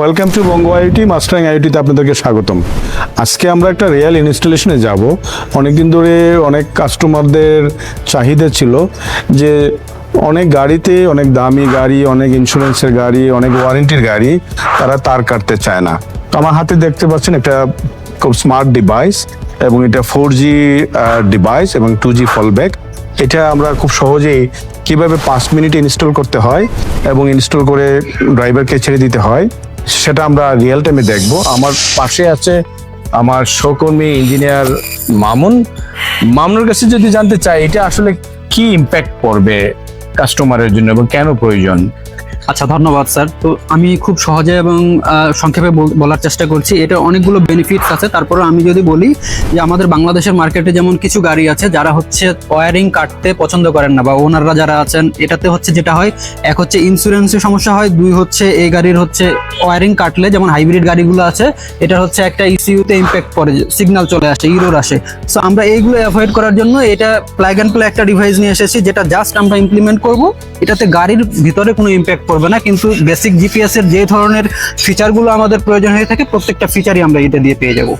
Welcome to Banga IT mastering আইটিতে আপনাদেরকে স্বাগতম। আজকে আমরা একটা রিয়েল ইনস্টলেশনে যাব। অনেকদিন ধরে অনেক কাস্টমারদের চাহিদা ছিল যে অনেক গাড়িতে অনেক দামি গাড়ি, অনেক ইন্স্যুরেন্সের গাড়ি, অনেক ওয়ারেন্টির গাড়ি তারা তার কাটতে চায় না। তো আমার হাতে দেখতে পাচ্ছেন একটা খুব স্মার্ট ডিভাইস এবং এটা ফোর জি ডিভাইস এবং টু জি ফলব্যাক এটা আমরা খুব সহজেই কীভাবে পাঁচ মিনিটে ইনস্টল করতে হয় এবং ইনস্টল করে ড্রাইভারকে ছেড়ে দিতে হয়। সেটা আমরা রিয়েল টাইমে দেখব। আমার পাশে আছে আমার সহকর্মী ইঞ্জিনিয়ার মামুন। মামুনের কাছে যদি জানতে চাই, এটা আসলে কি ইম্প্যাক্ট পড়বে কাস্টমারের জন্য এবং কেন প্রয়োজন? আচ্ছা ধন্যবাদ, স্যার। তো আমি খুব সহজে এবং সংক্ষেপে বল- বলার চেষ্টা করছি। এটা অনেকগুলো বেনিফিটস আছে। তারপরে আমি যদি বলি যে আমাদের বাংলাদেশের মার্কেটে যেমন কিছু গাড়ি আছে, যারা হচ্ছে ওয়ারিং কাটতে পছন্দ করেন না বা ওনাররা যারা আছেন, এটাতে হচ্ছে যেটা হয়, এক হচ্ছে ইন্স্যুরেন্সের সমস্যা হয়, দুই হচ্ছে এই গাড়ির হচ্ছে ওয়ারিং কাটলে, যেমন হাইব্রিড গাড়িগুলো আছে এটা হচ্ছে একটা ইসিউতে ইম্প্যাক্ট পড়ে সিগন্যাল চলে আসে ইরোর আসে। সো আমরা এইগুলো অ্যাভয়েড করার জন্য এটা প্লাগ অ্যান্ড প্লে একটা ডিভাইস নিয়ে এসেছি, যেটা জাস্ট আমরা ইমপ্লিমেন্ট করব। এটাতে গাড়ির ভিতরে কোনো ইম্প্যাক্ট পড়বে না, কিন্তু বেসিক জিপিএস এর যে ধরনের ফিচারগুলো আমাদের প্রয়োজন হয়ে থাকে, প্রত্যেকটা ফিচারই আমরা এটা দিয়ে পেয়ে যাব।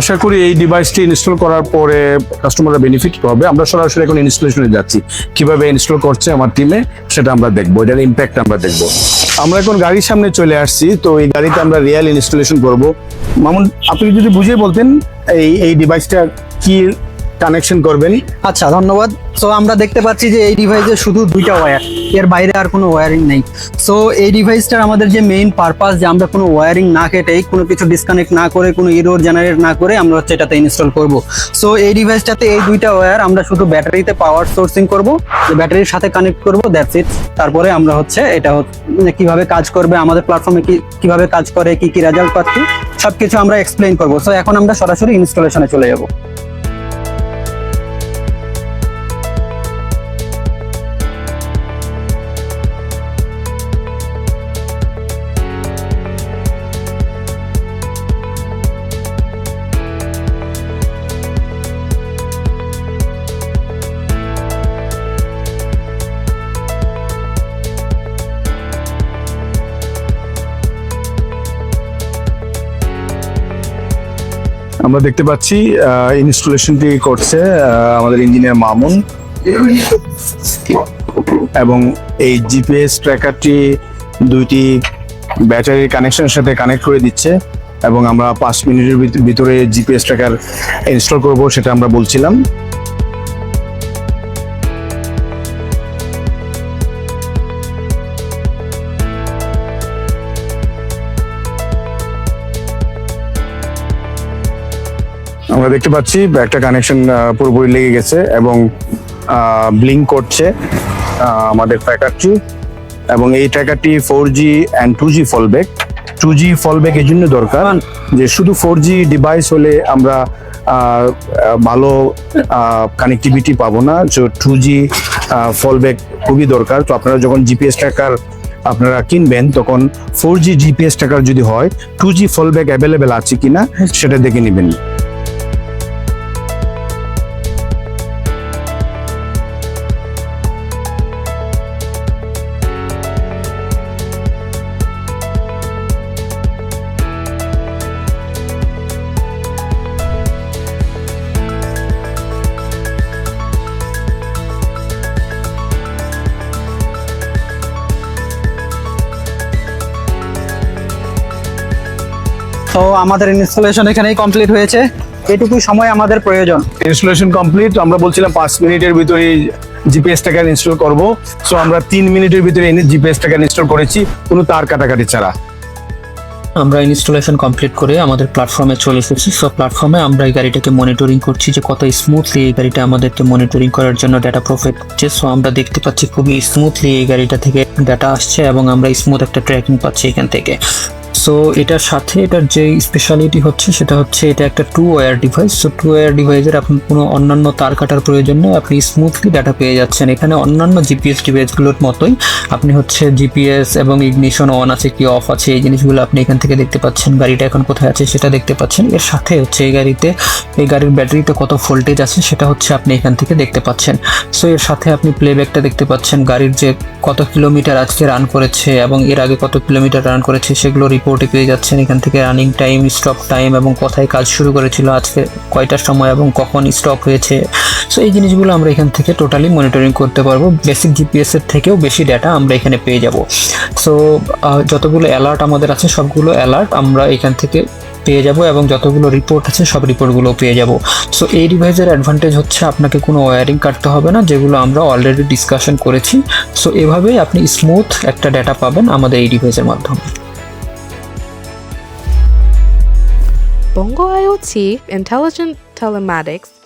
আশা করি এই ডিভাইসটি ইনস্টল করার পরে কাস্টমাররা বেনিফিট পাবে। আমরা সরাসরি এখন ইনস্টলেশনে যাচ্ছি। কীভাবে ইনস্টল করছে আমার টিমে সেটা আমরা দেখব। এটার ইম্প্যাক্ট আমরা দেখব। আমরা এখন গাড়ির সামনে চলে আসছি, তো এই গাড়িতে আমরা রিয়েল ইনস্টলেশন করব। মামুন, আপনি যদি বুঝিয়ে বলতেন, এই এই ডিভাইসটা কি কানেকশন করবেন। আচ্ছা ধন্যবাদ। সো আমরা দেখতে পাচ্ছি যে এই ডিভাইসে শুধু দুইটা ওয়্যার এর বাইরে আর কোনো ওয়্যারিং নেই। সো এই ডিভাইসটার আমাদের যে মেইন পারপাস যে আমরা কোনো ওয়্যারিং না কেটেই, কোনো কিছু ডিসকানেক্ট না করে, কোনো ইরোর জেনারেট না করে আমরা হচ্ছে এটাতে ইনস্টল করব। সো এই ডিভাইসটাতে এই দুইটা ওয়্যার আমরা শুধু ব্যাটারিতে পাওয়ার সোর্সিং করব ব্যাটারির সাথে কানেক্ট করব দ্যাটস ইট তারপরে আমরা হচ্ছে এটা হচ্ছে কীভাবে কাজ করবে, আমাদের প্ল্যাটফর্মে কি, কীভাবে কাজ করে, কি কি রেজাল্ট পাচ্ছি, সবকিছু আমরা এক্সপ্লেইন করব। সো এখন আমরা সরাসরি ইনস্টলেশনে চলে যাব। আমরা দেখতে পাচ্ছি ইনস্টলেশনটি করছে আমাদের ইঞ্জিনিয়ার মামুন। এবং এই জিপিএস ট্র্যাকারটি দুইটি ব্যাটারির কানেকশনের সাথে কানেক্ট করে দিচ্ছে এবং আমরা পাঁচ মিনিটের ভিত- ভিতরে জিপিএস ট্র্যাকার ইনস্টল করব, সেটা আমরা বলছিলাম। আমরা দেখতে পাচ্ছি একটা কানেকশন পুরোপুরি লেগে গেছে এবং ব্লিঙ্ক করছে আমাদের ট্র্যাকারটি এবং এই ট্র্যাকারটি four G and two G fallback two G fallback এই জন্য দরকার যে শুধু ফোর জি ডিভাইস হলে আমরা ভালো কানেক্টিভিটি পাবো না। তো টু জি ফলব্যাক খুবই দরকার। তো আপনারা যখন জিপিএস ট্র্যাকার আপনারা কিনবেন তখন ফোর জি জিপিএস ট্র্যাকার যদি হয় টু জি ফলব্যাক অ্যাভেলেবেল আছে কিনা সেটা দেখে নেবেন। তো আমাদের ইনস্টলেশন এখানেই কমপ্লিট হয়েছে। এটুকু সময় আমাদের প্রয়োজন। ইনস্টলেশন কমপ্লিট আমরা বলছিলাম পাঁচ মিনিটের ভিতরে জিপিএস ট্র্যাকার ইনস্টল করব। সো আমরা তিন মিনিটের ভিতরে জিপিএস ট্র্যাকার ইনস্টল করেছি কোনো তার কাটাকাটি ছাড়া। আমরা ইনস্টলেশন কমপ্লিট করে আমাদের প্ল্যাটফর্মে চলে এসেছি। সো প্ল্যাটফর্মে আমরা এই গাড়িটাকে মনিটরিং করছি যে কত স্মুথলি এই গাড়িটা আমাদেরকে মনিটরিং করার জন্য ডাটা প্রোভাইড করছে। সো আমরা দেখতে পাচ্ছি খুবই স্মুথলি এই গাড়িটা থেকে ডাটা আসছে এবং আমরা স্মুথ একটা ট্র্যাকিং পাচ্ছি এখান থেকে। সো এটার সাথে এটার যে স্পেশালিটি হচ্ছে, সেটা হচ্ছে এটা একটা two wire device so two wire ডিভাইসের আপনি কোনো অন্যান্য তার কাটার প্রয়োজন নেই, আপনি স্মুথলি ডাটা পেয়ে যাচ্ছেন। এখানে অন্যান্য জিপিএস ডিভাইসগুলোর মতোই, আপনি হচ্ছে জিপিএস এবং ইগনিশন অন আছে কি অফ আছে, এই জিনিসগুলো আপনি এখান থেকে দেখতে পাচ্ছেন। গাড়িটা এখন কোথায় আছে সেটা দেখতে পাচ্ছেন। এর সাথে হচ্ছে এই গাড়িতে, এই গাড়ির ব্যাটারিতে কত ভোল্টেজ আছে সেটা হচ্ছে আপনি এখান থেকে দেখতে পাচ্ছেন। সো এর সাথে আপনি প্লেব্যাকটা দেখতে পাচ্ছেন। গাড়ির যে কত কিলোমিটার আজকে রান করেছে এবং এর আগে কত কিলোমিটার রান করেছে সেগুলো রিপোর্টে পেয়ে যাচ্ছেন। এখান থেকে রানিং টাইম স্টপ টাইম এবং কোথায় কাজ শুরু করেছিল আজকে কয়টার সময় এবং কখন স্টপ হয়েছে। সো এই জিনিসগুলো আমরা এখান থেকে টোটালি মনিটরিং করতে পারব। বেসিক জিপিএস এর থেকেও বেশি ডাটা আমরা এখানে পেয়ে যাব। সো যতগুলো অ্যালার্ট আমাদের আছে, সবগুলো অ্যালার্ট আমরা এখান থেকে পেয়ে যাব এবং যতগুলো রিপোর্ট আছে, সব রিপোর্টগুলো পেয়ে যাব। সো এই ডিভাইসের অ্যাডভান্টেজ হচ্ছে আপনাকে কোনো ওয়্যারিং কাটতে হবে না, যেগুলো আমরা অলরেডি ডিসকাশন করেছি। সো এভাবেই আপনি স্মুথ একটা ডাটা পাবেন আমাদের এই ডিভাইসের মাধ্যমে। Bongo IoT Intelligent Telematics